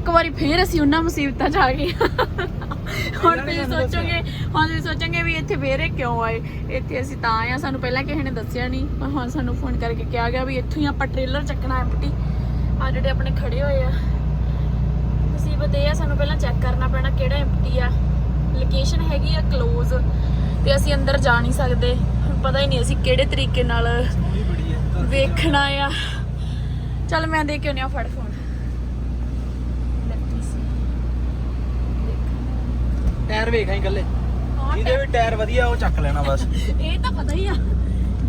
ਇੱਕ ਵਾਰੀ ਫੇਰ ਅਸੀਂ ਉਹਨਾਂ ਮੁਸੀਬਤਾਂ 'ਚ ਆ ਗਏ। ਹੁਣ ਤੁਸੀਂ ਸੋਚੋਗੇ ਹੁਣ ਤੁਸੀਂ ਸੋਚੋਗੇ ਵੀ ਇੱਥੇ ਫੇਰ ਇਹ ਕਿਉਂ ਆਏ? ਇੱਥੇ ਅਸੀਂ ਤਾਂ ਆਏ ਆ ਸਾਨੂੰ ਪਹਿਲਾਂ ਕਿਸੇ ਨੇ ਦੱਸਿਆ ਨਹੀਂ ਪਰ ਹੁਣ ਸਾਨੂੰ ਫੋਨ ਕਰਕੇ ਕਿਹਾ ਗਿਆ ਵੀ ਇੱਥੋਂ ਹੀ ਆਪਾਂ ਟ੍ਰੇਲਰ ਚੱਕਣਾ ਐਮਟੀ ਆ ਜਿਹੜੇ ਆਪਣੇ ਖੜੇ ਹੋਏ ਆ। ਮੁਸੀਬਤ ਇਹ ਆ ਸਾਨੂੰ ਪਹਿਲਾਂ ਚੈੱਕ ਕਰਨਾ ਪੈਣਾ ਕਿਹੜਾ ਐਮਟੀ ਆ। ਲੋਕੇਸ਼ਨ ਹੈਗੀ ਆ ক্লোਜ਼ ਤੇ ਅਸੀਂ ਅੰਦਰ ਜਾ ਨਹੀਂ ਸਕਦੇ। ਪਤਾ ਹੀ ਨਹੀਂ ਅਸੀਂ ਕਿਹੜੇ ਤਰੀਕੇ ਨਾਲ ਵੇਖਣਾ ਆ। ਚੱਲ ਮੈਂ ਦੇ ਕੇ ਆ ਫੜ ਫੋਨ ਟਾਇਰ ਵੇਖ ਆਈ ਗੱਲੇ ਹਾਂ, ਜਿਹਦੇ ਵੀ ਟਾਇਰ ਵਧੀਆ ਉਹ ਚੱਕ ਲੈਣਾ ਬਸ। ਇਹ ਤਾਂ ਪਤਾ ਹੀ ਆ।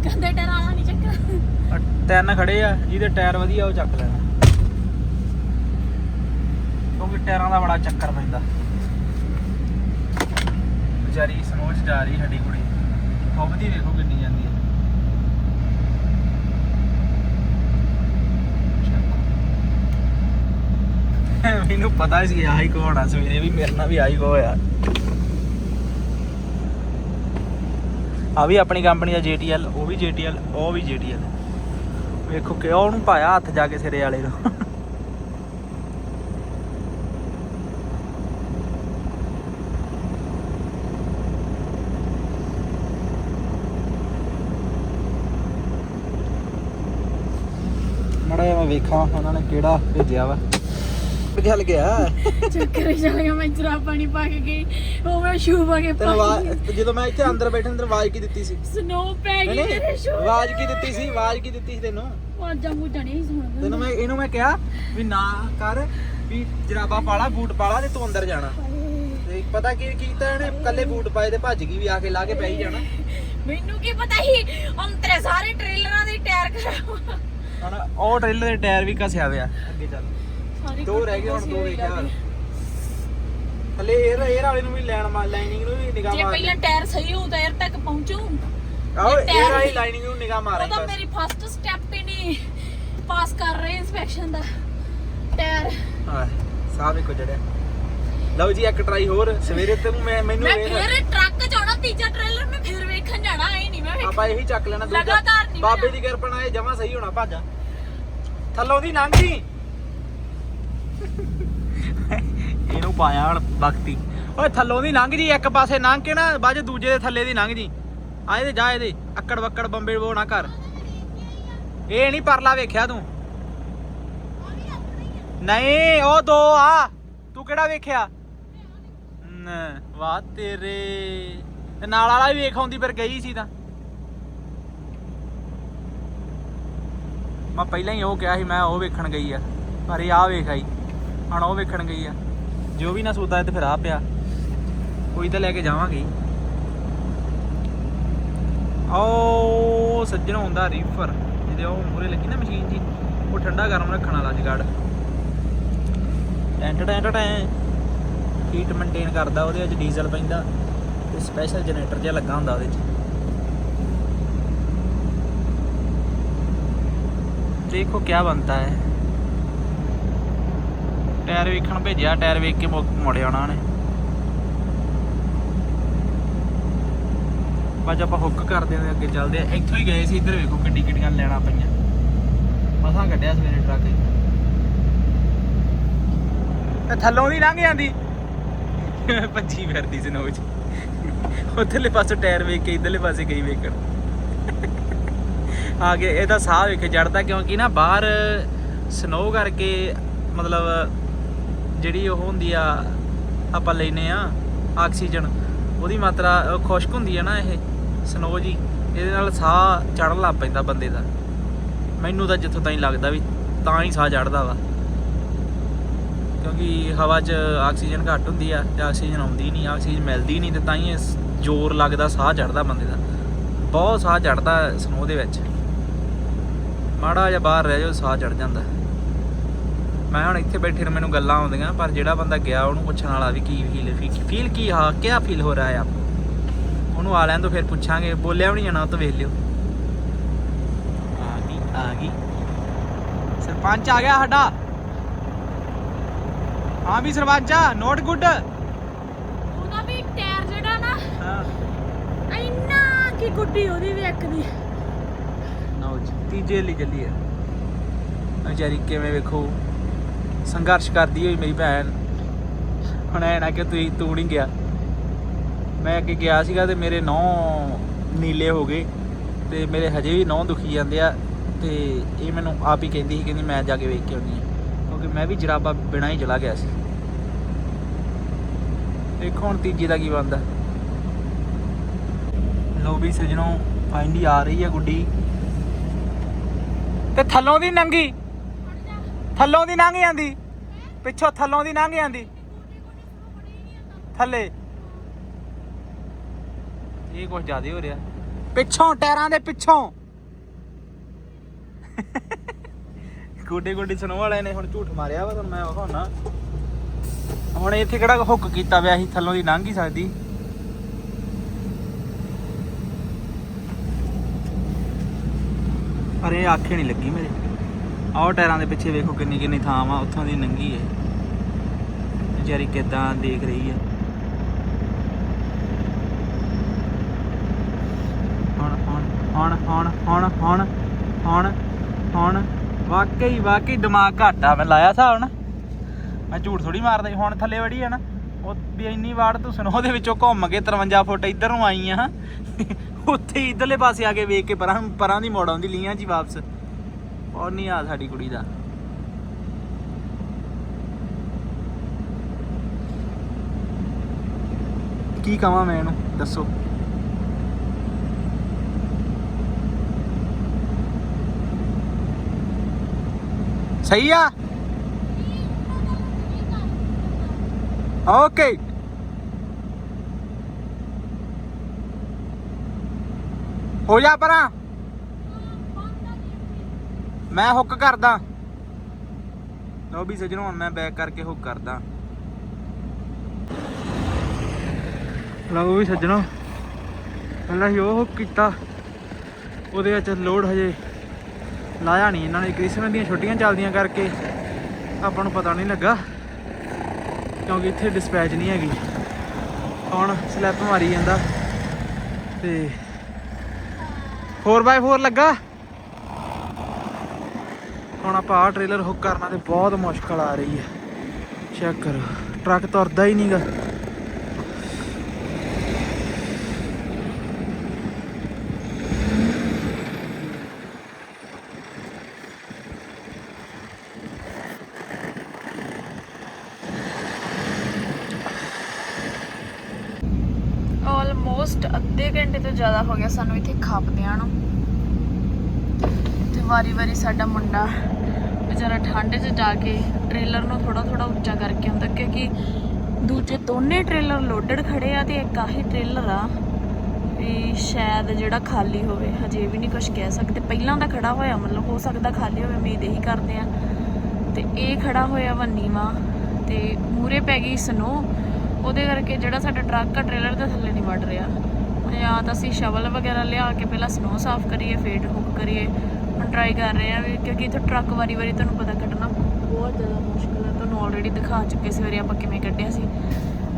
ਗੰਦੇ ਟਾਇਰ ਵਾਲਾ ਨਹੀਂ ਚੱਕਣਾ ਆਹ ਤਿੰਨ ਖੜੇ ਆ ਜਿਹਦੇ ਟਾਇਰ ਵਧੀਆ ਉਹ ਚੱਕ ਲੈਣਾ। ਕਿਉਂਕਿ ਟਾਇਰਾਂ ਦਾ ਬੜਾ ਚੱਕਰ ਪੈਂਦਾ। ਵਿਚਾਰੀ ਸਨੋਚ ਜਾ ਰਹੀ ਸਾਡੀ ਕੁੜੀ। ਫੁੱਬਦੀ ਵੇਖੋ ਕਿੰਨੀ ਜਾਂਦੀ ਹੈ ਮੈਨੂੰ ਪਤਾ ਸੀ ਆਹੀ ਕੋਣ ਆ, ਸਵੇਰੇ ਵੀ ਮੇਰੇ ਨਾਲ ਵੀ ਆਹੀ ਕੋ ਹੋਇਆ ਆ ਵੀ ਆਪਣੀ ਕੰਪਨੀ ਦਾ JTL ਉਹ ਵੀ JTL ਉਹ ਵੀ JTL ਵੇਖੋ ਕਿ ਉਹਨੂੰ ਪਾਇਆ ਹੱਥ ਜਾ ਕੇ ਸਿਰੇ ਵਾਲੇ ਨੂੰ। ਮੜਾ ਮੈਂ ਵੇਖਾਂ ਉਹਨਾਂ ਨੇ ਕਿਹੜਾ ਭੇਜਿਆ ਵਾ। ਚੱਲ ਗਿਆ। ਚੱਕਰ ਹੀ ਚੱਲ ਗਿਆ ਮੈਂ ਜਰਾ ਪਾਣੀ ਪਾ ਕੇ ਗਈ ਉਹ ਮੈਂ ਸ਼ੂ ਪਾ ਕੇ ਤੈਨੂੰ ਆਵਾਜ਼ ਜਦੋਂ ਮੈਂ ਇੱਥੇ ਅੰਦਰ ਬੈਠਾ ਤੈਨੂੰ ਆਵਾਜ਼ ਕੀ ਦਿੱਤੀ ਸੀ? ਸਨੋ ਪੈ ਗਈ ਮੇਰੇ ਸ਼ੂ ਆਵਾਜ਼ ਕੀ ਦਿੱਤੀ ਸੀ? ਆਵਾਜ਼ ਕੀ ਦਿੱਤੀ ਸੀ ਤੈਨੂੰ? ਵਾਜਾਂ ਮੂਜਾਂ ਨਹੀਂ ਸੁਣਦਾ ਤੈਨੂੰ ਮੈਂ ਇਹਨੂੰ ਮੈਂ ਕਿਹਾ ਵੀ ਨਾ ਕਰ ਵੀ ਜਰਾਬਾ ਪਾਲਾ ਬੂਟ ਪਾਲਾ ਤੇ ਤੂੰ ਅੰਦਰ ਜਾਣਾ। ਤੇ ਪਤਾ ਕੀ ਕੀਤਾ ਇਹਨੇ ਕੱਲੇ ਬੂਟ ਪਾਏ ਤੇ ਭੱਜ ਗਈ ਵੀ ਆ ਕੇ ਲਾ ਕੇ ਪੈ ਹੀ ਜਾਣਾ। ਮੈਨੂੰ ਕੀ ਪਤਾ ਸੀ? ਹੁਣ ਤੇਰੇ ਸਾਰੇ ਟ੍ਰੇਲਰਾਂ ਦੇ ਟਾਇਰ ਖਰਾਬ ਹੁਣ। ਉਹ ਟ੍ਰੇਲਰ ਦੇ ਟਾਇਰ ਵੀ ਘਸਿਆ ਹੋਇਆ ਅੱਗੇ ਚੱਲ। ਦੋ ਰਹਿ ਗਏ ਹੁਣ ਦੋ ਦੇਖਿਆ ਥੱਲੇ 에ਅਰ 에ਅਰ ਵਾਲੇ ਨੂੰ ਵੀ ਲੈਣ ਮਾ ਲਾਈਨਿੰਗ ਨੂੰ ਵੀ ਨਿਗਾਹ ਜੇ ਪਹਿਲਾਂ ਟਾਇਰ ਸਹੀ ਹੋਊ ਤਾਂ 에ਅਰ ਤੱਕ ਪਹੁੰਚੂ। ਆਓ 에ਅਰ ਵਾਲੀ ਲਾਈਨਿੰਗ ਨੂੰ ਨਿਗਾਹ ਮਾਰੇ ਉਹਦਾ ਮੇਰੀ ਫਸਟ ਸਟੈਪ ਹੀ ਨਹੀਂ। ਪਾਸ ਕਰ ਰਹੇ ਇਨਸਪੈਕਸ਼ਨ ਦਾ। ਟਾਇਰ। ਹਾਂ ਸਾਹ ਵੀ ਕੁਜੜਿਆ ਲਓ ਜੀ ਇੱਕ ਟਰਾਈ ਹੋਰ। ਸਵੇਰੇ ਤੇ ਮੈਂ ਮੈਨੂੰ ਮੈਂ ਫੇਰ ਟਰੱਕ ਜਾਣਾ ਤੀਜਾ ਟ੍ਰੇਲਰ ਮੈਂ ਫੇਰ ਵੇਖਣ ਜਾਣਾ ਐ ਨਹੀਂ ਮੈਂ ਆਪਾਂ ਇਹੀ ਚੱਕ ਲੈਣਾ ਦੂਜਾ ਬਾਬੇ ਦੀ ਕਿਰਪਾ ਨਾਲ ਇਹ ਜਮਾ ਸਹੀ ਹੋਣਾ ਭਾਜਾ ਥੱਲੋਂ ਦੀ ਲੰਘੀ ਇਹਨੂੰ ਪਾਇਆ ਹਣ ਬਖਤੀ ਓਏ, ਥੱਲੋਂ ਦੀ ਲੰਘ ਜੀ, ਇੱਕ ਪਾਸੇ ਲੰਘ ਕੇ ਨਾ, ਬਾਅਦ 'ਚ ਦੂਜੇ ਦੇ ਥੱਲੇ ਦੀ ਲੰਘ ਜੀ। ਆ ਇਹਦੇ, ਜਾ ਇਹਦੇ, ਅੱਕੜ ਬੱਕੜ ਬੰਬੇ ਉਹ ਨਾ ਕਰ। ਇਹ ਨਹੀਂ ਪਰਲਾ ਵੇਖਿਆ ਤੂੰ। ਨਹੀਂ, ਉਹ ਦੋ ਆ। ਤੂੰ ਕਿਹੜਾ ਵੇਖਿਆ? ਵਾਹ ਤੇਰੇ। ਤੇ ਨਾਲ ਵਾਲਾ ਵੀ ਵੇਖ ਆਉਂਦੀ, ਫਿਰ ਗਈ ਸੀ ਤਾਂ। ਮੈਂ ਪਹਿਲਾਂ ਹੀ ਉਹ ਕਿਹਾ ਸੀ, ਮੈਂ ਉਹ ਵੇਖਣ ਗਈ ਆ। ਪਰ ਇਹ ਆ ਵੇਖ ਆਈ। ਹੁਣ ਉਹ ਵੇਖਣ ਗਈ ਆ। ਜੋ ਵੀ ਨਾ ਸੋਦਾ ਤੇ ਫਿਰ ਆ ਪਿਆ। ਕੋਈ ਤਾਂ ਲੈ ਕੇ ਜਾਵਾਂਗੇ ਆਓ ਸੱਜਣ ਹੁੰਦਾ ਰੀਫਰ ਜਿਹਦੇ ਉਹ ਮੂਰੇ ਲੱਗੀ ਨਾ ਮਸ਼ੀਨ ਜੀ, ਉਹ ਠੰਡਾ ਗਰਮ ਰੱਖਣ ਵਾਲਾ ਜਗਾੜ। ਟੈਂਟ ਟੈਂਟ, ਟੈਂ। ਹੀਟ ਮੇਨਟੇਨ ਕਰਦਾ ਉਹਦੇ ਵਿੱਚ ਡੀਜ਼ਲ ਪੈਂਦਾ। ਤੇ ਸਪੈਸ਼ਲ ਜਨਰੇਟਰ ਜਿਹਾ ਲੱਗਾ ਹੁੰਦਾ ਉਹਦੇ 'ਚ ਦੇਖੋ ਕੀ ਬਣਦਾ ਹੈ। ਟਾਇਰ ਵੇਖਣ ਭੇਜਿਆ, ਟਾਇਰ ਵੇਖ ਕੇ ਮੁੜ ਆਉਣਾ ਉਹਨੇ ਬਾਜ ਆਪਾਂ ਹੁੱਕ ਕਰਦੇ ਆਂ ਅੱਗੇ ਚੱਲਦੇ ਆ ਇੱਥੋਂ ਹੀ ਗਏ ਸੀ, ਇੱਧਰ ਵੇਖੋ ਗੱਡੀ ਗੱਡੀਆਂ ਲੈਣਾ ਪਈਆਂ। ਮਸਾਂ ਕੱਢਿਆ ਸਵੇਰੇ ਟਰੱਕ ਤੇ ਥੱਲੋਂ ਦੀ ਲੰਘ ਜਾਂਦੀ। ਭੱਜੀ ਫਿਰਦੀ ਸੀ ਨੋਚ ਉਧਰਲੇ ਪਾਸੇ ਟਾਇਰ ਵੇਖ ਕੇ, ਇਧਰਲੇ ਪਾਸੇ ਗਈ ਵੇਖਣ। ਆ ਕੇ ਇਹਦਾ ਸਾਹ ਵੇਖ, ਚੜਦਾ ਕਿਉਂਕਿ ਨਾ ਬਾਹਰ ਸਨੋ ਕਰਕੇ, ਮਤਲਬ ਜਿਹੜੀ ਉਹ ਹੁੰਦੀ ਆ, ਆਪਾਂ ਲੈਨੇ ਆ ਆਕਸੀਜਨ, ਉਹਦੀ ਮਾਤਰਾ ਖੁਸ਼ਕ ਹੁੰਦੀ ਆ ਨਾ ਇਹ ਸਨੋ ਜੀ, ਇਹਦੇ ਨਾਲ ਸਾਹ ਚੜਨ ਲੱਗ ਪੈਂਦਾ ਬੰਦੇ ਦਾ। ਮੈਨੂੰ ਤਾਂ ਜਿੱਥੋਂ ਤਾਈਂ ਲੱਗਦਾ ਵੀ ਤਾਂ ਹੀ ਸਾਹ ਚੜਦਾ ਵਾ। ਕਿਉਂਕਿ ਹਵਾ 'ਚ ਆਕਸੀਜਨ ਘੱਟ ਹੁੰਦੀ ਆ ਤੇ ਆਕਸੀਜਨ ਆਉਂਦੀ ਨਹੀਂ, ਆਕਸੀਜਨ ਮਿਲਦੀ ਨਹੀਂ ਤੇ ਤਾਂ ਹੀ ਇਹ ਜ਼ੋਰ ਲੱਗਦਾ ਸਾਹ ਚੜਦਾ ਬੰਦੇ ਦਾ। ਬਹੁਤ ਸਾਹ ਚੜਦਾ ਸਨੋ ਦੇ ਵਿੱਚ। ਮਾੜਾ ਜਿਹਾ ਬਾਹਰ ਰਹਿ ਜਾਓ, ਸਾਹ ਚੜ ਜਾਂਦਾ। ਮੈਂ ਹੁਣ ਇੱਥੇ ਬੈਠੇ ਨੂੰ ਮੈਨੂੰ ਗੱਲਾਂ ਆਉਂਦੀਆਂ ਪਰ ਜਿਹੜਾ ਬੰਦਾ ਗਿਆ ਉਹਨੂੰ ਪੁੱਛਣ ਵਾਲਾ ਵੀ ਕੀ ਫੀਲ ਫੀਲ ਕੀ ਹਾਂ ਕਿਆ ਫੀਲ ਹੋ ਰਿਹਾ ਹੈ ਆਪ ਉਹਨੂੰ ਆ ਲੈਣ ਤੋਂ ਫਿਰ ਪੁੱਛਾਂਗੇ ਬੋਲਿਆ ਵੀ ਨਹੀਂ ਜਾਣਾ ਉਹ ਤਾਂ ਵੇਖ ਲਿਓ। ਆ ਗਈ ਆ ਗਈ। ਸਰਪੰਚ ਆ ਗਿਆ ਸਾਡਾ। ਹਾਂ ਵੀ ਸਰਪੰਚ ਆ ਨੋਟ ਗੁੱਡ ਉਹਦਾ ਵੀ ਟਾਇਰ ਜਿਹੜਾ ਨਾ ਹਾਂ। ਇੰਨਾ ਕੀ ਗੁੱਡੀ ਉਹਦੀ ਵੀ ਇੱਕ ਦੀ। ਨੋ ਜੀ ਤੀਜੇ ਲਈ ਚੱਲੀ ਹੈ ਵਿਚਾਰੀ ਕਿਵੇਂ ਵੇਖੋ? ਸੰਘਰਸ਼ ਕਰਦੀ ਹੋਈ ਮੇਰੀ ਭੈਣ। ਹੁਣ ਐ ਨਾ ਕਿ ਤੂੰ ਤੂੰ ਨਹੀਂ ਗਿਆ। ਮੈਂ ਅੱਗੇ ਗਿਆ ਸੀਗਾ ਤੇ ਮੇਰੇ ਨੌ ਨੀਲੇ ਹੋ ਗਏ ਤੇ ਮੇਰੇ ਹਜੇ ਵੀ ਨੌ ਦੁਖੀ ਜਾਂਦੇ ਆ ਤੇ ਇਹ ਮੈਨੂੰ ਆਪ ਹੀ ਕਹਿੰਦੀ ਸੀ, ਕਹਿੰਦੀ ਮੈਂ ਜਾ ਕੇ ਵੇਖ ਕੇ ਆਉਣੀ ਆ ਕਿਉਂਕਿ ਮੈਂ ਵੀ ਜਰਾਬਾ ਬਿਨਾਂ ਹੀ ਚਲਾ ਗਿਆ ਸੀ। ਦੇਖੋ ਹੁਣ ਤੀਜੀ ਦਾ ਕੀ ਬਣਦਾ। ਲੋ ਵੀ ਸਜਣੋ ਫਾਈਨਲੀ ਆ ਰਹੀ ਹੈ ਗੁੱਡੀ। ਤੇ ਥੱਲੋਂ ਦੀ ਨੰਗੀ। ਥੱਲੋਂ ਦੀ ਲੰਘ ਜਾਂਦੀ। ਪਿੱਛੋਂ ਥੱਲੋਂ ਦੀ ਲੰਘ ਜਾਂਦੀ। ਥੱਲੇ। ਇਹ ਕੁਝ ਜ਼ਿਆਦਾ ਹੋ ਰਿਹਾ। ਪਿੱਛੋਂ ਟਾਇਰਾਂ ਦੇ ਪਿੱਛੋਂ। ਗੋਡੇ ਗੋਡੇ ਸੁਣੋ ਵਾਲੇ ਨੇ ਹੁਣ ਝੂਠ ਮਾਰਿਆ ਵਾ ਤੁਹਾਨੂੰ ਮੈਂ ਵਿਖਾਉਣਾ। ਹੁਣ ਇੱਥੇ ਕਿਹੜਾ ਹੁੱਕ ਕੀਤਾ ਵਿਆ ਸੀ ਥੱਲੋਂ ਦੀ ਲੰਘ ਹੀ ਸਕਦੀ। ਪਰ ਇਹ ਆਖੇ ਨਹੀਂ ਲੱਗੀ ਮੇਰੇ। ਆਹ ਟਾਇਰਾਂ ਦੇ ਪਿੱਛੇ ਵੇਖੋ ਕਿੰਨੀ ਕਿੰਨੀ ਥਾਂ ਆ ਉੱਥੋਂ ਦੀ ਨੰਗੀ ਹੈ ਵਿਚਾਰੀ ਕਿਦਾਂ ਦੇਖ ਰਹੀ ਹੈ ਹੁਣ ਹੁਣ ਹੁਣ ਹੁਣ ਹੁਣ ਹੁਣ ਵਾਕਈ ਵਾਕਈ ਦਿਮਾਗ ਘਾਟਾ ਮੈਂ ਲਾਇਆ ਹਿਸਾਬ ਨਾ ਮੈਂ ਝੂਠ ਥੋੜੀ ਮਾਰਦਾ ਹੁਣ ਥੱਲੇ ਵੜੀ ਆ ਨਾ, ਉਹ ਵੀ ਇੰਨੀ ਵਾੜ ਤੂੰ ਸੁਣੋ ਉਹਦੇ ਵਿੱਚੋਂ ਘੁੰਮ ਕੇ 53 ਫੁੱਟ ਇੱਧਰ ਨੂੰ ਆਈ ਆ। ਉੱਥੇ ਇਧਰਲੇ ਪਾਸੇ ਆ ਕੇ ਵੇਖ ਕੇ ਪਰਾਂ ਪਰਾਂ ਦੀ ਮੋੜ ਆਉਂਦੀ ਲੀਆਂ ਜੀ ਵਾਪਸ। ਔਰ ਨਹੀਂ ਆ ਸਾਡੀ ਕੁੜੀ ਦਾ? ਕੀ ਕਹਾਂ ਮੈਂ ਇਹਨੂੰ? ਦੱਸੋ। ਸਹੀ ਆ? ਓਕੇ। ਹੋ ਜਾ ਪਰਾਂ। ਮੈਂ ਹੁੱਕ ਕਰਦਾ। ਲੋ ਵੀ ਸਜਣੋ, ਹੁਣ ਮੈਂ ਬੈਕ ਕਰਕੇ ਹੁੱਕ ਕਰਦਾ। ਲਓ ਵੀ ਸੱਜਣੋ, ਪਹਿਲਾਂ ਹੀ ਉਹ ਹੁੱਕ ਕੀਤਾ। ਉਹਦੇ ਵਿੱਚ ਲੋਡ ਹਜੇ ਲਾਇਆ ਨਹੀਂ ਇਹਨਾਂ ਨੇ ਕ੍ਰਿਸਮਸ ਦੀਆਂ ਛੁੱਟੀਆਂ ਚੱਲਦੀਆਂ ਕਰਕੇ। ਆਪਾਂ ਨੂੰ ਪਤਾ ਨਹੀਂ ਲੱਗਾ, ਕਿਉਂਕਿ ਇੱਥੇ ਡਿਸਪੈਚ ਨਹੀਂ ਹੈਗੀ। ਹੁਣ ਸਲੈਪ ਮਾਰੀ ਜਾਂਦਾ। ਤੇ 4x4 ਲੱਗਾ। ਹੁਣ ਆਪਾਂ ਆਹ ਟ੍ਰੇਲਰ ਹੁੱਕ ਕਰਨਾ ਤੇ ਬਹੁਤ ਮੁਸ਼ਕਲ ਆ ਰਹੀ ਹੈ। ਚੈੱਕ ਕਰੋ। ਟਰੱਕ ਤੁਰਦਾ ਹੀ ਨਹੀਂਗਾ ਆਲਮੋਸਟ ਅੱਧੇ ਘੰਟੇ ਤੋਂ ਜ਼ਿਆਦਾ ਹੋ ਗਿਆ ਸਾਨੂੰ ਇੱਥੇ ਖਾਪਦਿਆਂ ਨੂੰ। ਵਾਰੀ-ਵਾਰੀ ਸਾਡਾ ਮੁੰਡਾ ਵਿਚਾਰਾ ਠੰਡ 'ਚ ਜਾ ਕੇ ਟ੍ਰੇਲਰ ਨੂੰ ਥੋੜਾ ਥੋੜਾ ਉੱਚਾ ਕਰਕੇ ਆਉਂਦਾ ਕਿਉਂਕਿ ਦੂਜੇ ਦੋਨੇ ਟ੍ਰੇਲਰ ਲੋਡਡ ਖੜੇ ਆ ਤੇ ਇੱਕ ਆਹੀ ਟ੍ਰੇਲਰ ਆ ਵੀ ਸ਼ਾਇਦ ਜਿਹੜਾ ਖਾਲੀ ਹੋਵੇ, ਹਜੇ ਵੀ ਨਹੀਂ ਕੁਝ ਕਹਿ ਸਕਦੇ। ਪਹਿਲਾਂ ਦਾ ਖੜਾ ਹੋਇਆ, ਮਤਲਬ ਹੋ ਸਕਦਾ ਖਾਲੀ ਹੋਵੇ, ਉਮੀਦ ਇਹੀ ਕਰਦੇ ਆ। ਤੇ ਇਹ ਖੜਾ ਹੋਇਆ ਵਾ ਨੀਵਾਂ ਤੇ ਮੂਰੇ ਪੈ ਗਈ ਸਨੋ ਉਹਦੇ ਕਰਕੇ ਜਿਹੜਾ ਸਾਡਾ ਟਰੱਕ ਆ ਟ੍ਰੇਲਰ ਦੇ ਥੱਲੇ ਨਹੀਂ ਵੜ ਰਿਹਾ। ਜਾਂ ਤਾਂ ਅਸੀਂ ਸ਼ਵਲ ਵਗੈਰਾ ਲਿਆ ਕੇ ਪਹਿਲਾਂ ਸਨੋ ਸਾਫ਼ ਕਰੀਏ, ਫੇਰ ਹੁੱਕ ਕਰੀਏ। ਹੁਣ ਟਰਾਈ ਕਰ ਰਹੇ ਆ ਵੀ ਕਿਉਂਕਿ ਇੱਥੇ ਟਰੱਕ ਵਾਰੀ ਵਾਰੀ ਤੁਹਾਨੂੰ ਪਤਾ ਕੱਢਣਾ ਬਹੁਤ ਜ਼ਿਆਦਾ ਮੁਸ਼ਕਲ ਹੈ। ਤੁਹਾਨੂੰ ਆਲਰੇਡੀ ਦਿਖਾ ਚੁੱਕੇ ਸੀ ਵਾਰੀ ਆਪਾਂ ਕਿਵੇਂ ਕੱਢਿਆ ਸੀ।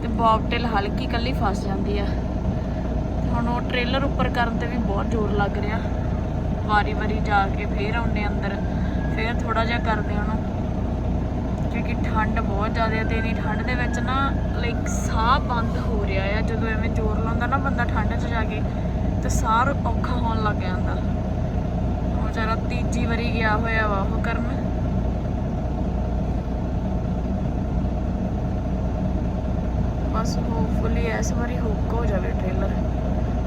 ਤੇ ਬੌਬਟੇਲ ਹਲਕੀ ਕੱਲੀ ਫਸ ਜਾਂਦੀ ਆ। ਹੁਣ ਉਹ ਟ੍ਰੇਲਰ ਉੱਪਰ ਕਰਨ ਤੇ ਵੀ ਬਹੁਤ ਜ਼ੋਰ ਲੱਗ ਰਿਹਾ। ਵਾਰੀ ਵਾਰੀ ਜਾ ਕੇ ਫੇਰ ਆਉਂਦੇ ਅੰਦਰ, ਫੇਰ ਥੋੜਾ ਜਿਹਾ ਕਰਦੇ ਉਹਨੂੰ। ਕਿਉਂਕਿ ਠੰਡ ਬਹੁਤ ਜ਼ਿਆਦਾ ਹੈ ਤੇ ਇਹਦੀ ਠੰਡ ਦੇ ਵਿੱਚ ਨਾ ਲਾਈਕ ਸਾਹ ਬੰਦ ਹੋ ਰਿਹਾ ਆ। ਜਦੋਂ ਐਵੇਂ ਜ਼ੋਰ ਲਾਉਂਦਾ ਨਾ ਬੰਦਾ ਠੰਡ 'ਚ ਜਾ ਕੇ, ਤੇ ਸਾਹ ਔਖਾ ਹੋਣ ਲੱਗ ਜਾਂਦਾ। ਵਿਚਾਰਾ ਤੀਜੀ ਵਾਰੀ ਗਿਆ ਹੋਇਆ ਵਾ ਉਹ ਕਰਨ। ਬਸ ਹੋਪਫੁਲੀ ਇਸ ਵਾਰੀ ਹੁੱਕ ਹੋ ਜਾਵੇ ਟ੍ਰੇਲਰ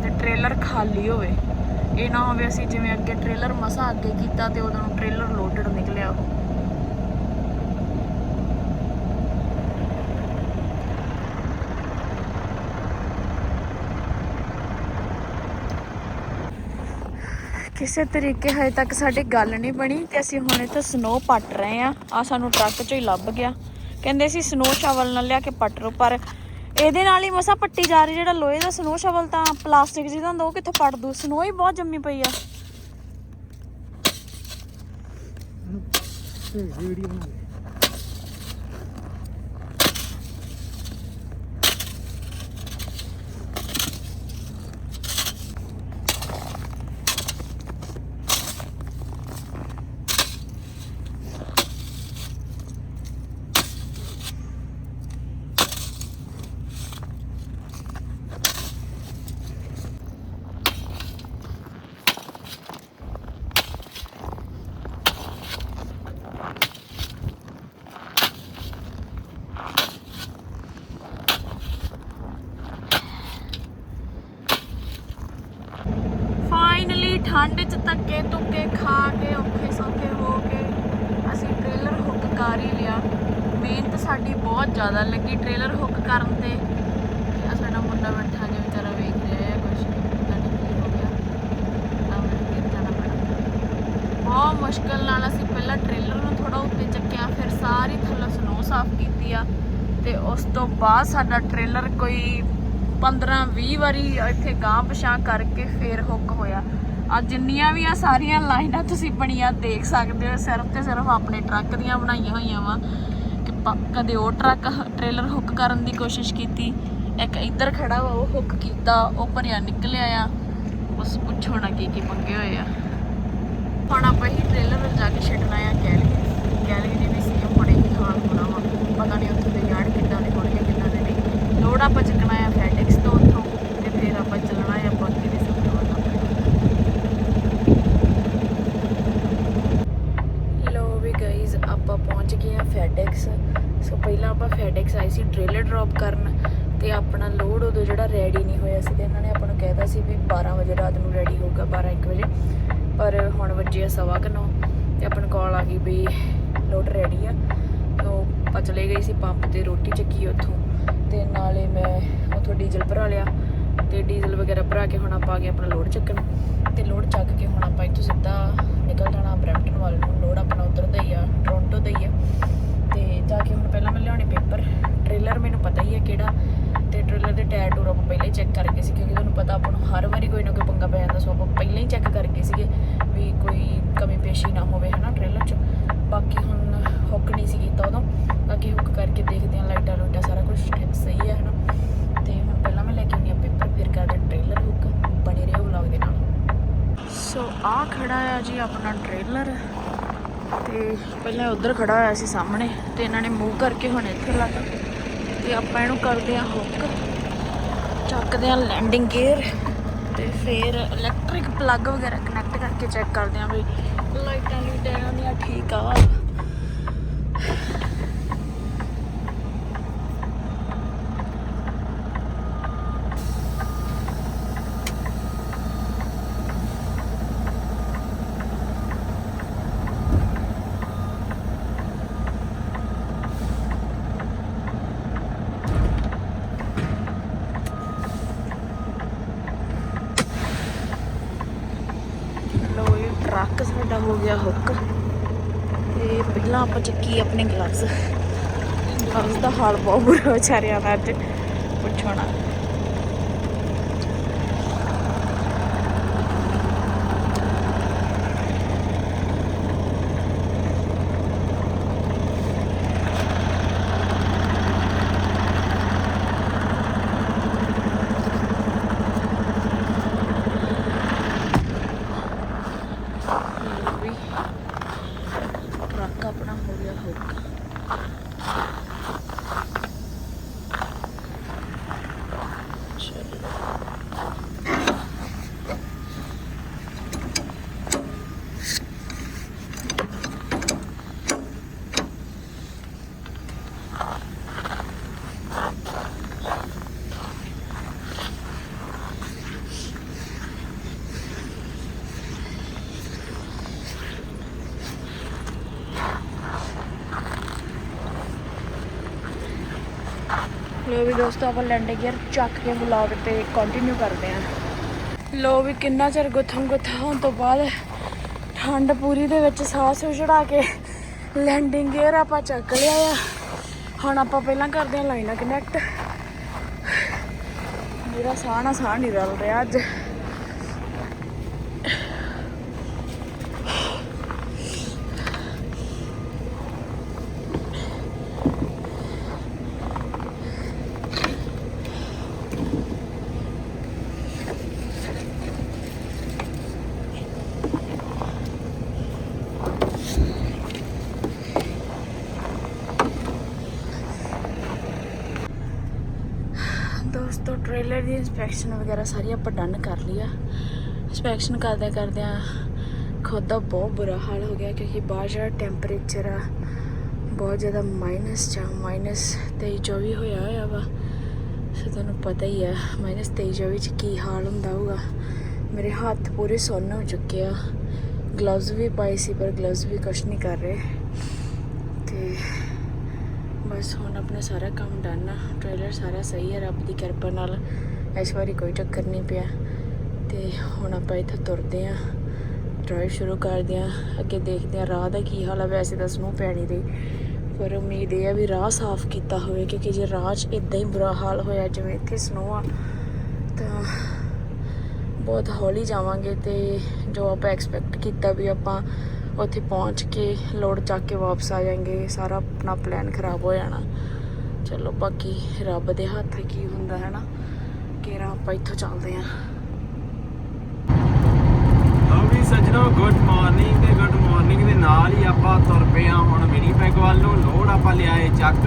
ਤੇ ਟ੍ਰੇਲਰ ਖਾਲੀ ਹੋਵੇ। ਇਹ ਨਾ ਹੋਵੇ ਅਸੀਂ ਜਿਵੇਂ ਅੱਗੇ ਟ੍ਰੇਲਰ ਮਸਾ ਅੱਗੇ ਕੀਤਾ ਤੇ ਉਦੋਂ ਟ੍ਰੇਲਰ ਲੋਡਡ ਨਿਕਲਿਆ। ਉਹ ਕਿਸੇ ਤਰੀਕੇ ਹਜੇ ਤੱਕ ਸਾਡੀ ਗੱਲ ਨਹੀਂ ਬਣੀ ਤੇ ਅਸੀਂ ਹੁਣ ਇੱਥੇ ਸਨੋ ਪੱਟ ਰਹੇ ਆ ਆ ਸਾਨੂੰ ਟਰੱਕ ਚੋਂ ਹੀ ਲੱਭ ਗਿਆ। ਕਹਿੰਦੇ ਸੀ ਸਨੋ ਸ਼ਾਵਲ ਨਾਲ ਲਿਆ ਕੇ ਪੱਟ ਰੋ ਪਰ ਇਹਦੇ ਨਾਲ ਹੀ ਮਸਾ ਪੱਟੀ ਜਾ ਰਹੀ, ਜਿਹੜਾ ਲੋਹੇ ਦਾ ਸਨੋ ਸ਼ਾਵਲ ਤਾਂ ਪਲਾਸਟਿਕ ਜਿਹਦਾ ਹੁੰਦਾ, ਉਹ ਕਿੱਥੋਂ ਪੱਟ ਦੂ ਸਨੋ ਹੀ ਬਹੁਤ ਜੰਮੀ ਪਈ ਆ। ਵੀਡੀਓ ਬਣਾ ਠੰਡ 'ਚ ਧੱਕੇ ਧੁੱਕੇ ਖਾ ਕੇ ਔਖੇ ਸੌਖੇ ਹੋ ਕੇ ਅਸੀਂ ਟ੍ਰੇਲਰ ਹੁੱਕ ਕਰ ਹੀ ਲਿਆ ਮਿਹਨਤ ਸਾਡੀ ਬਹੁਤ ਜ਼ਿਆਦਾ ਲੱਗੀ ਟ੍ਰੇਲਰ ਹੁੱਕ ਕਰਨ ਤੇ ਆ ਸਾਡਾ ਮੁੰਡਾ ਬੈਠਾ ਜਿਹਾ ਵਿਚਾਰਾ ਵੇਖ ਰਿਹਾ ਹੈ ਕੁਝ ਪਤਾ ਨਹੀਂ ਕੀ ਹੋ ਗਿਆ ਤਾਂ ਮੈਨੂੰ ਫਿਰ ਜਾਣਾ ਪੈਣਾ ਬਹੁਤ ਮੁਸ਼ਕਲ ਨਾਲ ਅਸੀਂ ਪਹਿਲਾਂ ਟ੍ਰੇਲਰ ਨੂੰ ਥੋੜਾ ਉੱਤੇ ਚੱਕਿਆ ਫਿਰ ਸਾਰੀ ਥੱਲੋਂ ਸਨੋ ਸਾਫ਼ ਕੀਤੀ ਆ ਤੇ ਉਸ ਤੋਂ ਬਾਅਦ ਸਾਡਾ ਟ੍ਰੇਲਰ ਕੋਈ 15 20 ਵਾਰੀ ਇੱਥੇ ਗਾਂ ਪਛਾਂ ਕਰਕੇ ਫੇਰ ਹੁੱਕ ਹੋਇਆ। ਆ ਜਿੰਨੀਆਂ ਵੀ ਆ ਸਾਰੀਆਂ ਲਾਈਨਾਂ ਤੁਸੀਂ ਬਣੀਆਂ ਦੇਖ ਸਕਦੇ ਹੋ, ਸਿਰਫ ਤੇ ਸਿਰਫ ਆਪਣੇ ਟਰੱਕ ਦੀਆਂ ਬਣਾਈਆਂ ਹੋਈਆਂ ਵਾ। ਕਿ ਪ- ਕਦੇ ਉਹ ਟਰੱਕ ਟ੍ਰੇਲਰ ਹੁੱਕ ਕਰਨ ਦੀ ਕੋਸ਼ਿਸ਼ ਕੀਤੀ। ਇੱਕ ਇੱਧਰ ਖੜਾ ਵਾ, ਉਹ ਹੁੱਕ ਕੀਤਾ, ਉਹ ਭਰਿਆ ਨਿਕਲਿਆ ਆ। ਉਸ ਪੁੱਛੋ ਨਾ ਕੀ ਕੀ ਮੰਗੇ ਹੋਏ ਆ। ਹੁਣ ਆਪਾਂ ਹੀ ਟ੍ਰੇਲਰ ਜਾ ਕੇ ਛੱਡਣਾ ਆ ਗੈਲਰੀ ਗੈਲਰੀ ਦੇ ਵੀ ਸੀ ਬੜੇ ਹੀ ਹਾਲ ਹੋਣਾ ਵਾ। ਪਤਾ ਨਹੀਂ ਉੱਥੇ ਦੇ ਯਾਰਡ ਕਿੱਦਾਂ ਦੇ ਹੋਣਗੇ ਕਿੱਦਾਂ ਦੇ ਨਹੀਂ ਆਪਾਂ ਚੱਕਣਾ ਆ ਫੈਡੈਕਸ ਤੋਂ ਉੱਥੋਂ ਤੇ ਫਿਰ ਆਪਾਂ ਚੱਲਣਾ ਆ ਬਾਕੀ ਦੇ ਸਭ ਤੋਂ ਲੋ ਵੀ ਗਾਈਜ਼ ਆਪਾਂ ਪਹੁੰਚ ਗਏ ਆ ਫੈਡੈਕਸ ਸੋ ਪਹਿਲਾਂ ਆਪਾਂ ਫੈਡੈਕਸ ਆਈ ਸੀ ਟ੍ਰੇਲਰ ਡ੍ਰੌਪ ਕਰਨ ਤੇ ਆਪਣਾ ਲੋਡ ਉਦੋਂ ਜਿਹੜਾ ਰੈਡੀ ਨਹੀਂ ਹੋਇਆ ਸੀ ਤੇ ਇਹਨਾਂ ਨੇ ਆਪਾਂ ਨੂੰ ਕਹਿਤਾ ਸੀ ਵੀ 12 ਵਜੇ ਰਾਤ ਨੂੰ ਰੈਡੀ ਹੋਊਗਾ 12 1 ਵਜੇ। ਪਰ ਹੁਣ ਵੱਜੇ ਆ ਸਵਾ ਕੁ ਨੌ ਤੇ ਆਪਾਂ ਨੂੰ ਕਾਲ ਆ ਗਈ ਵੀ ਲੋਡ ਰੈਡੀ ਆ। ਤੋ ਆਪਾਂ ਚਲੇ ਗਏ ਸੀ ਪੰਪ ਤੇ ਰੋਟੀ ਚੱਕੀ ਉੱਥੋਂ। ਤੇ ਨਾਲੇ ਮੈਂ ਉੱਥੋਂ ਡੀਜ਼ਲ ਭਰਾ ਲਿਆ ਤੇ ਡੀਜ਼ਲ ਵਗੈਰਾ ਭਰਾ ਕੇ ਹੁਣ ਆਪਾਂ ਆ ਗਏ ਆਪਣਾ ਲੋਡ ਚੱਕਣ। ਤੇ ਲੋਡ ਚੱਕ ਕੇ ਹੁਣ ਆਪਾਂ ਇੱਥੋਂ ਸਿੱਧਾ ਨਿਕਲ ਜਾਣਾ ਬਰੈਂਪਟਨ ਵੱਲ ਨੂੰ ਲੋਡ ਆਪਣਾ ਉਧਰ ਦਾ ਹੀ ਆ ਟੋਰਾਂਟੋ ਦਾ ਹੀ ਆ ਤੇ ਜਾ ਕੇ ਹੁਣ ਪਹਿਲਾਂ ਮੈਂ ਲਿਆਉਣੇ ਪੇਪਰ ਟ੍ਰੇਲਰ ਮੈਨੂੰ ਪਤਾ ਹੀ ਹੈ ਕਿਹੜਾ ਤੇ ਟ੍ਰੇਲਰ ਦੇ ਟਾਇਰ ਟੂਰ ਆਪਾਂ ਪਹਿਲਾਂ ਹੀ ਚੈੱਕ ਕਰਕੇ ਸੀ ਕਿਉਂਕਿ ਤੁਹਾਨੂੰ ਪਤਾ ਆਪਾਂ ਨੂੰ ਹਰ ਵਾਰੀ ਕੋਈ ਨਾ ਕੋਈ ਪੰਗਾ ਪੈ ਜਾਂਦਾ ਸੋ ਆਪਾਂ ਪਹਿਲਾਂ ਹੀ ਚੈੱਕ ਕਰਕੇ ਸੀਗੇ ਵੀ ਕੋਈ ਕਮੀ ਪੇਸ਼ੀ ਨਾ ਹੋਵੇ ਹਨਾ ਟ੍ਰੇਲਰ 'ਚ ਬਾਕੀ ਹੁਣ ਹੁੱਕ ਨਹੀਂ ਸੀ ਕੀਤਾ ਉਦੋਂ ਬਾਕੀ ਹੁੱਕ ਕਰਕੇ ਦੇਖਦੇ ਹਾਂ ਲਾਈਟਾਂ ਲੂਟਾਂ ਸਾਰਾ ਕੁਝ ਸਹੀ ਹੈ ਹਨਾ ਤੇ ਹੁਣ ਪਹਿਲਾਂ ਮੈਂ ਲੈ ਕੇ ਆਉਂਦੀ ਹਾਂ ਪੇਪਰ ਫਿਰ ਕਰਦੇ ਟ੍ਰੇਲਰ ਹੁੱਕ ਬਣੇ ਰਹੋ ਵਲੌਗ ਦੇ ਨਾਲ ਸੋ ਆ ਖੜਾ ਆ ਜੀ ਆਪਣਾ ਟ੍ਰੇਲਰ ਤੇ ਪਹਿਲਾਂ ਉਧਰ ਖੜਾ ਹੋਇਆ ਸੀ ਸਾਹਮਣੇ ਤੇ ਇਹਨਾਂ ਨੇ ਮੂਵ ਕਰਕੇ ਹੁਣ ਇੱਥੇ ਲਾਤਾ ਤੇ ਆਪਾਂ ਇਹਨੂੰ ਕਰਦੇ ਆ ਹੁੱਕ ਚੱਕਦੇ ਆ ਲੈਂਡਿੰਗ ਗੇਅਰ ਤੇ ਫਿਰ ਇਲੈਕਟ੍ਰਿਕ ਪਲੱਗ ਵਗੈਰਾ ਕਨੈਕਟ ਕਰਕੇ ਚੈੱਕ ਕਰਦੇ ਆ ਵੀ ਲਾਈਟਾਂ ਲੂਟਾਂ ਇਹਨਾਂ ਠੀਕ ਆ ਲੋ ਇਹ ਟਰੱਕ ਸਾਡਾ ਹੋ ਗਿਆ ਹੁੱਕ ਤੇ ਪਹਿਲਾਂ ਆਪਾਂ ਚੱਕੀ ਆਪਣੇ ਗਲਵਸ ਗਲਵਸ ਦਾ ਹਾਲ ਬਹੁਤ ਬੁਰਾ ਵਿਚਾਰਿਆ ਦਾ ਅੱਜ। ਪੁੱਛੋ ਨਾ ਇਹ ਵੀ ਟਰੱਕ ਆਪਣਾ ਹੋ ਗਿਆ ਹੁੱਕ ਚਲੋ ਲੋ ਵੀ ਦੋਸਤੋ, ਆਪਾਂ ਲੈਂਡਿੰਗ ਗੇਅਰ ਚੱਕ ਕੇ ਵਲੌਗ ਤੇ ਕੰਟੀਨਿਊ ਕਰਦੇ ਆਂ ਲੋ ਵੀ ਕਿੰਨਾ ਚਿਰ ਗੁੱਥਮ ਗੁੱਥਾ ਹੋਣ ਤੋਂ ਬਾਅਦ ਠੰਡ ਪੂਰੀ ਦੇ ਵਿੱਚ ਸਾਹ ਸੂ ਚੜਾ ਕੇ ਲੈਂਡਿੰਗ ਗੇਅਰ ਆਪਾਂ ਚੱਕ ਲਿਆ ਆ। ਹੁਣ ਆਪਾਂ ਪਹਿਲਾਂ ਕਰਦੇ ਆਂ ਲਾਈਨਾਂ ਕਨੈਕਟ ਮੇਰਾ ਸਾਹ ਨਾ ਸਾਹ ਨਹੀਂ ਰਲ ਰਿਹਾ ਅੱਜ ਦੋਸਤੋ ਟ੍ਰੇਲਰ ਦੀ ਇਨਸਪੈਕਸ਼ਨ ਵਗੈਰਾ ਸਾਰੀ ਆਪਾਂ ਡਨ ਕਰ ਲਿਆ ਇਨਸਪੈਕਸ਼ਨ ਕਰਦੇ ਕਰਦਿਆਂ ਖੁਦ ਦਾ ਬਹੁਤ ਬੁਰਾ ਹਾਲ ਹੋ ਗਿਆ ਕਿਉਂਕਿ ਬਾਹਰ ਜਿਹੜਾ ਟੈਂਪਰੇਚਰ ਆ, ਬਹੁਤ ਜ਼ਿਆਦਾ ਮਾਈਨਸ ਚ ਮਾਈਨਸ 23 24 ਹੋਇਆ ਹੋਇਆ ਵਾ। ਸੋ ਤੁਹਾਨੂੰ ਪਤਾ ਹੀ ਆ ਮਾਈਨਸ 23 24 ਚ ਕੀ ਹਾਲ ਹੁੰਦਾ ਹੋਊਗਾ। ਮੇਰੇ ਹੱਥ ਪੂਰੇ ਸੁੰਨ ਹੋ ਚੁੱਕੇ ਆ। ਗਲਵਜ਼ ਵੀ ਪਾਏ ਸੀ ਪਰ ਗਲਵਜ਼ ਵੀ ਕੁਛ ਨਹੀਂ ਕਰ ਰਹੇ। ਤੇ ਬਸ ਹੁਣ ਆਪਣਾ ਸਾਰਾ ਕੰਮ ਡਨ ਆ। ਟ੍ਰੇਲਰ ਸਾਰਾ ਸਹੀ ਹੈ ਰੱਬ ਦੀ ਕਿਰਪਾ ਨਾਲ। ਇਸ ਵਾਰੀ ਕੋਈ ਚੱਕਰ ਨਹੀਂ ਪਿਆ। ਤੇ ਹੁਣ ਆਪਾਂ ਇੱਥੇ ਤੁਰਦੇ ਆ। ਡਰਾਈਵ ਸ਼ੁਰੂ ਕਰਦੇ ਆ। ਅੱਗੇ ਦੇਖਦੇ ਆ ਰਾਹ ਦਾ ਕੀ ਹਾਲ ਆ। ਵੈਸੇ ਤਾਂ ਸਨੋ ਪੈਣੀ ਰਹੀ। ਪਰ ਉਮੀਦ ਇਹ ਆ ਵੀ ਰਾਹ ਸਾਫ਼ ਕੀਤਾ ਹੋਵੇ, ਕਿਉਂਕਿ ਜੇ ਰਾਹ 'ਚ ਇਦਾਂ ਹੀ ਬੁਰਾ ਹਾਲ ਹੋਇਆ, ਜਿਵੇਂ ਇੱਥੇ ਸਨੋ ਆ, ਤਾਂ ਬਹੁਤ ਹੌਲੀ ਜਾਵਾਂਗੇ ਤੇ ਜੋ ਆਪਾਂ ਐਕਸਪੈਕਟ ਕੀਤਾ ਵੀ ਆਪਾਂ ਉੱਥੇ ਪਹੁੰਚ ਕੇ ਲੋਡ ਚੱਕ ਕੇ ਵਾਪਸ ਆ ਜਾਾਂਗੇ ਸਾਰਾ ਆਪਣਾ ਪਲਾਨ ਖਰਾਬ ਹੋ ਜਾਣਾ। ਚਲੋ, ਬਾਕੀ ਰੱਬ ਦੇ ਹੱਥ ਕੀ ਹੁੰਦਾ ਹੈ ਨਾ ਕਿਹੜਾ ਆਪਾਂ ਇੱਥੋਂ ਚੱਲਦੇ ਆਂ। ਵੀ ਸੱਜਣੋ ਗੁੱਡ ਮਾਰਨਿੰਗ ਤੇ ਗੁੱਡ ਮਾਰਨਿੰਗ ਦੇ ਨਾਲ ਹੀ ਆਪਾਂ ਤੁਰ ਪਏ ਆ ਹੁਣ ਮਿਨੀ ਪੈਗ ਵੱਲ। ਨੂੰ ਲੋਡ ਆਪਾਂ ਲਿਆਏ ਚੱਕ।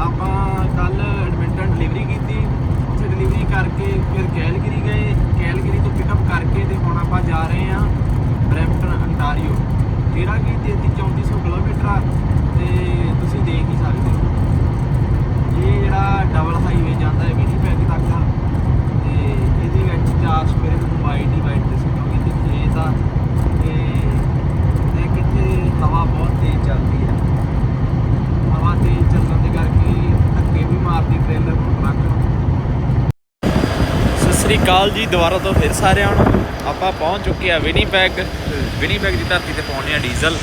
ਆਪਾਂ ਕੱਲ ਐਡਮਿੰਟਨ ਡਿਲੀਵਰੀ ਕੀਤੀ। ਉੱਥੇ ਡਿਲੀਵਰੀ ਕਰਕੇ ਫਿਰ ਕੈਲਗਰੀ ਗਏ। ਕੈਲਗਰੀ ਤੋਂ ਪਿਕਅਪ ਕਰਕੇ ਤੇ ਹੁਣ ਆਪਾਂ ਜਾ ਰਹੇ ਆ ਬਰੈਂਪਟਨ ਅੰਟਾਰੀਓ ਜਿਹੜਾ ਕਿ 33 3400 ਕਿਲੋਮੀਟਰ ਆ ਤੇ ਤੁਸੀਂ ਦੇਖ ਹੀ ਸਕਦੇ ਹੋ। ਇਹ ਜਿਹੜਾ ਡਬਲ ਹਾਈਵੇ ਜਾਂਦਾ ਹੈ ਮਿਨੀ ਪੈਗ ਤੱਕ ਆ ਤੇ ਇਹਦੇ ਵਿੱਚ ਚਾਰ ਸਵੇਰੇ ਨੂੰ ਵਾਈਟ ਹੀ ਵਾਈਟ ਦਿਸੂਗਾ ਕਿ ਖੇਤ ਆ ਤੇ ਤੇ ਕਿੱਥੇ ਹਵਾ ਬਹੁਤ ਤੇਜ਼ ਚੱਲਦੀ ਹੈ। ਹਵਾ ਤੇਜ਼ ਚੱਲਣ ਦੇ ਕਰਕੇ ਧੱਕੇ ਵੀ ਮਾਰਦੀ ਟ੍ਰੇਲਰ ਨੂੰ ਟਰੱਕ ਸਤਿ ਸ੍ਰੀ ਅਕਾਲ ਜੀ, ਦੁਬਾਰਾ ਤੋਂ ਫਿਰ ਸਾਰਿਆਂ ਨੂੰ। ਆਪਾਂ ਪਹੁੰਚ ਚੁੱਕੇ ਆ ਵਿਨੀਪੈਗ ਵਿਨੀਪੈਗ ਦੀ ਧਰਤੀ ਤੇ ਪਾਉਣੇ ਆ ਡੀਜ਼ਲ।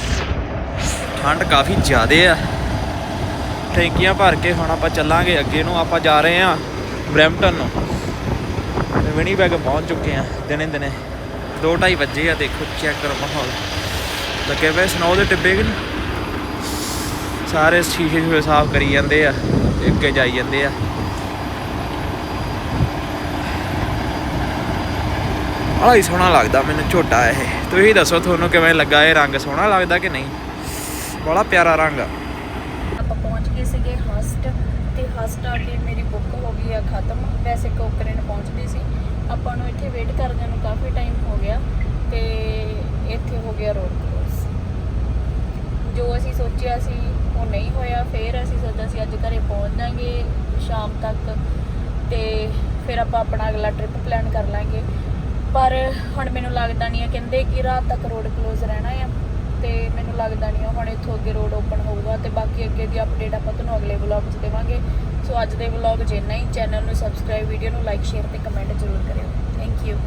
ਠੰਡ ਕਾਫੀ ਜ਼ਿਆਦੇ ਆ। ਟੈਂਕੀਆਂ ਭਰ ਕੇ ਹੁਣ ਆਪਾਂ ਚੱਲਾਂਗੇ, ਅੱਗੇ ਨੂੰ ਆਪਾਂ ਜਾ ਰਹੇ ਆ ਬਰੈਂਪਟਨ ਨੂੰ। ਤੇ ਵਿਨੀਪੈਗ ਪਹੁੰਚ ਚੁੱਕੇ ਆ ਦਿਨੇ ਦਿਨੇ। 2:30 ਵਜੇ ਆ, ਦੇਖੋ ਚੈੱਕ ਕਰੋ ਮਾਹੌਲ। ਲੱਗੇ ਪਏ ਸਨੋ ਦੇ ਟਿੱਬੇ ਕਿ ਸਾਰੇ ਸ਼ੀਸ਼ੇ ਸ਼ੂਸ਼ੇ ਸਾਫ਼ ਕਰੀ ਜਾਂਦੇ ਆ, ਅੱਗੇ ਜਾਈ ਜਾਂਦੇ ਆ। ਬੜਾ ਹੀ ਸੋਹਣਾ ਲੱਗਦਾ, ਮੈਨੂੰ ਝੋਟਾ ਇਹ। ਤੁਸੀਂ ਦੱਸੋ ਤੁਹਾਨੂੰ ਕਿਵੇਂ ਲੱਗਾ, ਇਹ ਰੰਗ ਸੋਹਣਾ ਲੱਗਦਾ ਕਿ ਨਹੀਂ? ਬੜਾ ਪਿਆਰਾ ਰੰਗ ਆ। ਆਪਾਂ ਪਹੁੰਚ ਗਏ ਸੀਗੇ ਹਸਟ, ਤੇ ਹਸਟ ਆ ਕੇ ਮੇਰੀ ਬੁੱਕ ਹੋ ਗਈ ਆ ਖਤਮ। ਵੈਸੇ ਕੋਕਰਨ ਪਹੁੰਚਦੀ ਸੀ। ਆਪਾਂ ਨੂੰ ਇੱਥੇ ਵੇਟ ਕਰਦੇ ਨੂੰ ਕਾਫੀ ਟਾਈਮ ਹੋ ਗਿਆ, ਤੇ ਇੱਥੇ ਹੋ ਗਿਆ ਰੋਡ ਕ੍ਰੋਸ ਜੋ ਅਸੀਂ ਸੋਚਿਆ ਸੀ, ਉਹ ਨਹੀਂ ਹੋਇਆ। ਫਿਰ ਅਸੀਂ ਸੋਚਿਆ ਸੀ, ਅੱਜ ਘਰੇ ਪਹੁੰਚ ਜਾਾਂਗੇ ਸ਼ਾਮ ਤੱਕ, ਤੇ ਫਿਰ ਆਪਾਂ ਆਪਣਾ ਅਗਲਾ ਟ੍ਰਿਪ ਪਲਾਨ ਕਰ ਲਾਂਗੇ। ਪਰ ਹੁਣ ਮੈਨੂੰ ਲੱਗਦਾ ਨਹੀਂ ਆ, ਕਹਿੰਦੇ ਕਿ ਰਾਤ ਤੱਕ ਰੋਡ ਕਲੋਜ਼ ਰਹਿਣਾ ਆ ਤੇ ਮੈਨੂੰ ਲੱਗਦਾ ਨਹੀਂ ਆ, ਹੁਣ ਇੱਥੋਂ ਅੱਗੇ ਰੋਡ ਓਪਨ ਹੋਊਗਾ ਤੇ ਬਾਕੀ ਅੱਗੇ ਦੀ ਅਪਡੇਟ ਆਪਾਂ ਤੁਹਾਨੂੰ ਅਗਲੇ ਵਲੌਗ 'ਚ ਦੇਵਾਂਗੇ। ਸੋ ਅੱਜ ਦੇ ਵਲੌਗ ਜਿੰਨਾ ਹੀ। ਚੈਨਲ ਨੂੰ ਸਬਸਕ੍ਰਾਈਬ ਵੀਡੀਓ ਨੂੰ ਲਾਈਕ ਸ਼ੇਅਰ ਤੇ ਕਮੈਂਟ ਜ਼ਰੂਰ ਕਰਿਓ। Thank you